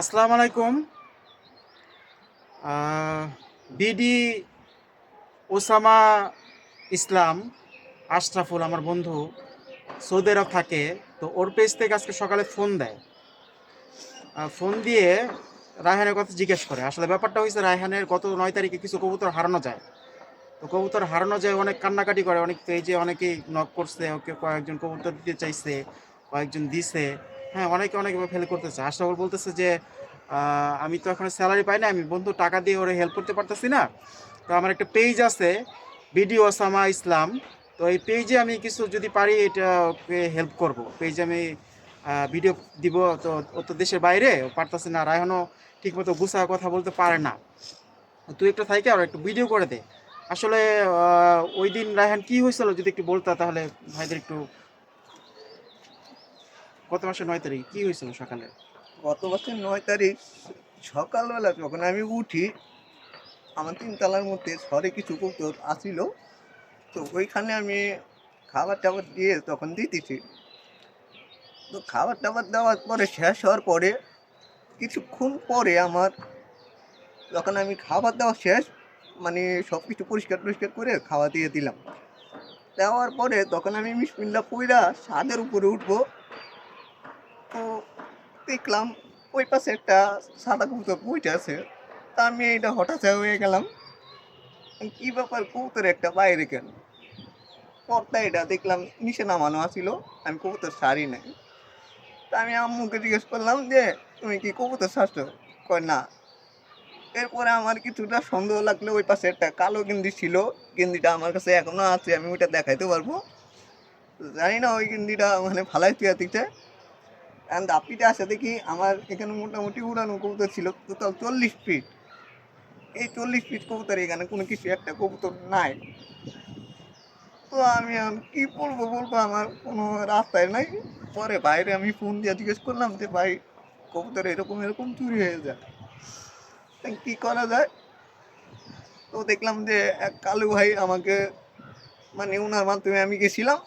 আসসালামু আলাইকুম। BD Osama ইসলাম আশরাফুল আমার বন্ধু সৌদি আরব থাকে, তো ওর পেজ থেকে আজকে সকালে ফোন দেয়। ফোন দিয়ে রায়হানের কথা জিজ্ঞেস করে। আসলে ব্যাপারটা হয়েছে রায়হানের গত নয় তারিখে কিছু কবুতর হারানো যায়। তো কবুতর হারানো যায়, অনেক কান্নাকাটি করে, অনেক পেজে অনেকেই নক করছে ওকে কয়েকজন কবুতর দিতে চাইছে, কয়েকজন দিছে। হ্যাঁ অনেকে অনেক ফেল করতেছে। আশরাফুল বলতেছে যে আমি তো এখন স্যালারি পাই না আমি বন্ধু, টাকা দিয়ে ওরে হেল্প করতে পারতেছি না। তো আমার একটা পেজ আছে বিডিও ওসামা ইসলাম। তো এই পেজে আমি কিছু যদি পারি এটা হেল্প করব। পেজে আমি ভিডিও দিব, তো ও তো দেশের বাইরে পারতেছে না। রায়হানও ঠিকমতো গুছা কথা বলতে পারে না। তুই একটা থাইকে আর একটু ভিডিও করে দে। আসলে ওই দিন রায়হান কি হয়েছিল যদি একটু বলতা, তাহলে ভাইদের একটু গত মাসের নয় তারিখ, কি হয়েছিল সকালে? গত বছর নয় তারিখ সকালবেলা যখন আমি উঠি, আমার তিনতলার মধ্যে ঘরে কিছু কবুতর আসিল। তো ওইখানে আমি খাবার টাবার দিয়ে তখন দিতেছি। তো খাবার টাবার দেওয়ার পরে শেষ হওয়ার পরে কিছুক্ষণ পরে আমার যখন আমি খাবার দেওয়া শেষ মানে সব কিছু পরিষ্কার টরিষ্কার করে খাওয়া দিয়ে দিলাম। দেওয়ার পরে তখন আমি মিসমিল্লা পইরা ছাদের উপরে উঠবো। তো দেখলাম ওই পাশে একটা সাদা কবুতর বইটা আছে। তা আমি এটা হঠাৎ হয়ে গেলাম। কি ব্যাপার কবুতর একটা বাইরে কেন? পর্দা এটা দেখলাম নিচে নামানো আছিল, আমি কবুতর সারি নাই। তা আমি আম্মুকে জিজ্ঞেস করলাম যে, তুমি কি কবুতর ছাড়ছো? কয়, না। এরপরে আমার কিছুটা সন্দেহ লাগল, ওই পাশে একটা কালো গেন্দি ছিল। গেন্দিটা আমার কাছে এখনও আছে, আমি ওইটা দেখাইতে পারব। জানি না ওই গেন্দিটা মানে ফালাই তুই অ্যান্ড আপিতে আসে দেখি আমার এখানে মোটামুটি উড়ানো কবুতর ছিল টোটাল চল্লিশ ফিট এই চল্লিশ ফিট কবুতর এখানে কোনো কিছু, একটা কবুতর নাই। তো আমি এখন কি বলব বলব আমার কোনো রাস্তায় নাই। পরে বাইরে আমি ফোন দিয়ে জিজ্ঞেস করলাম যে, ভাই, কবুতর এরকম এরকম চুরি হয়ে যায়। কি করা যায়? তো দেখলাম যে, এক কালু ভাই আমাকে মানে ওনার মাধ্যমে আমি গেছিলাম।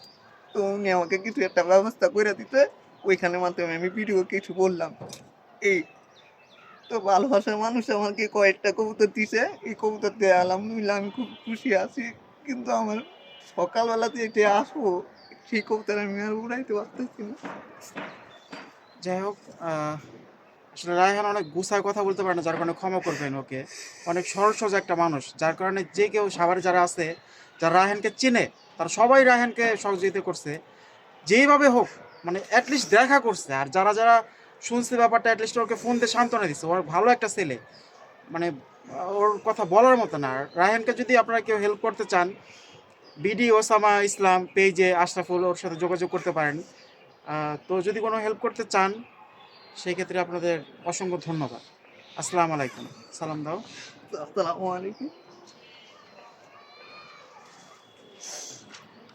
তো উনি আমাকে কিছু একটা ব্যবস্থা করে দিতে। ওইখানের মাধ্যমে আমি ভিডিও কিছু বললাম। এই, তো ভালোবাসার মানুষ আমাকে কয়েকটা কবুতর দিছে। এই কবুতর দিয়ে আলহামদুলিল্লাহ আমি খুব খুশি আছি। কিন্তু আমার সকালবেলাতে যে আসব, সেই কবুতর আমি আর উড়াইতে পারতেছি না। যাই হোক আসলে রায়হান অনেক গুছায় কথা বলতে পারে না, যার কারণে ক্ষমা করবেন ওকে। অনেক সরল সোজা একটা মানুষ, যার কারণে যে কেউ সাভারে যারা আছে, যারা রায়হানকে চেনে, তারা সবাই রায়হানকে সহযোগিতা করছে। যেইভাবে হোক মানে অ্যাটলিস্ট দেখা করছে। আর যারা যারা শুনছে ব্যাপারটা অ্যাটলিস্ট ওকে ফোন দিয়ে সান্ত্বনা দিচ্ছে ওর ভালো একটা ছেলে। মানে ওর কথা বলার মতো না। রায়হানকে যদি আপনারা কেউ হেল্প করতে চান বিডি ওসামা ইসলাম পেজে আশরাফুল ওর সাথে যোগাযোগ করতে পারেন। তো যদি কোনো হেল্প করতে চান সেই ক্ষেত্রে আপনাদের অসংখ্য ধন্যবাদ। আসসালামু আলাইকুম। সালাম দাও। আসসালামু আলাইকুম।